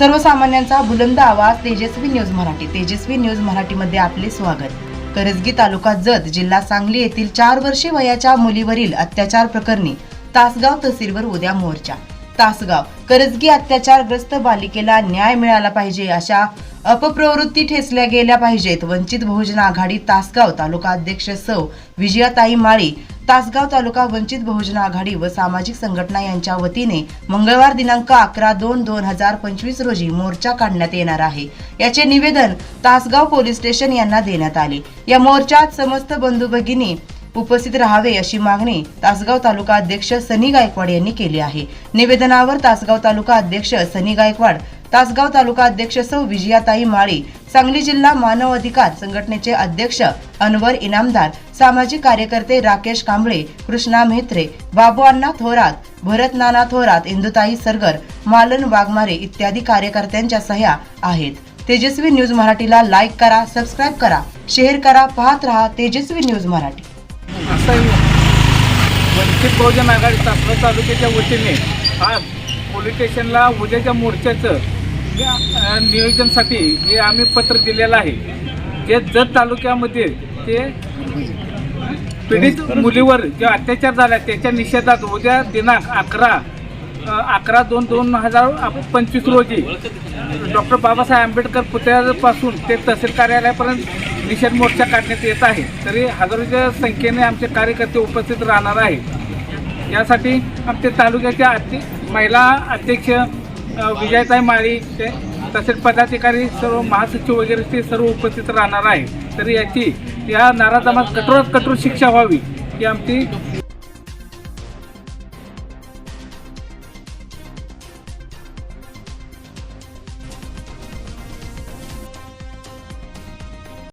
सर्वसामान्यांचा बुलंद आवाज तेजस्वी न्यूज मराठी. तेजस्वी न्यूज मराठीमध्ये आपले स्वागत. करजगी तालुका जत जिल्हा सांगली येथील चार वर्षे वयाच्या मुलीवरील अत्याचार प्रकरणी तासगाव तहसीलवर उद्या मोर्चा. तासगाव करजगी अत्याचारग्रस्त बालिकेला न्याय मिळाला पाहिजे अशा अपप्रवृत्ती ठेचल्या गेल्या पाहिजेत. वंचित बहुजन आघाडी तासगाव तालुका अध्यक्ष सौ. विजयाताई माळी तासगाव तालुका वंचित बहुजन आघाडी व सामाजिक संघटना यांच्या वतीने मंगळवार दिनांक अकरा दोन दोन हजार पंचवीस रोजी मोर्चा काढण्यात येणार आहे. याचे निवेदन तासगाव पोलीस स्टेशन यांना देण्यात आले. या मोर्चात समस्त बंधू भगिनी उपस्थित राहावे अशी मागणी तासगाव तालुका अध्यक्ष सनी गायकवाड यांनी केली आहे. निवेदनावर तासगाव तालुका अध्यक्ष सनी गायकवाड तासगाव तालुका अध्यक्ष सौ विजयाताई माळी सांगली जिल्हा मानव अधिकार संघटनेचे अध्यक्ष अनवर इनामदार सामाजिक कार्यकर्ते राकेश कांबळे कृष्णा म्हेत्रे बाबू अण्णा थोरात भरत नाना थोरात इंदुताई सरगर मालन वाघमारे इत्यादी कार्यकर्त्यांच्या सह्या आहेत. तेजस्वी न्यूज मराठीला लाईक करा सबस्क्राईब करा शेअर करा पाहत रहा तेजस्वी न्यूज मराठी. वंचित बहुजन आघाडी तासगाव तालुक्याच्या वतीने आज पोलीस स्टेशनला उद्याच्या मोर्चाचं योग्य नियोजनसाठी हे आम्ही पत्र दिलेलं आहे. जे जत तालुक्यामध्ये ते पीडित मुलीवर जे अत्याचार झाला त्याच्या निषेधात उद्या दिनांक अकरा अकरा दोन दोन हजार पंचवीस रोजी डॉक्टर बाबासाहेब आंबेडकर पुतळ्यापासून ते तहसील कार्यालयापर्यंत निषेध मोर्चा काढण्यात येत आहे. तरी हजारोच्या संख्येने आमचे कार्यकर्ते उपस्थित राहणार आहे यासाठी आमच्या तालुक्याच्या अध्य महिला अध्यक्ष विजयताई माळी ते तसेच पदाधिकारी सर्व महासचिव वगैरे ते सर्व उपस्थित राहणार आहे. तरी याची या नाराजामात कठोरात कठोर शिक्षा व्हावी ही आमची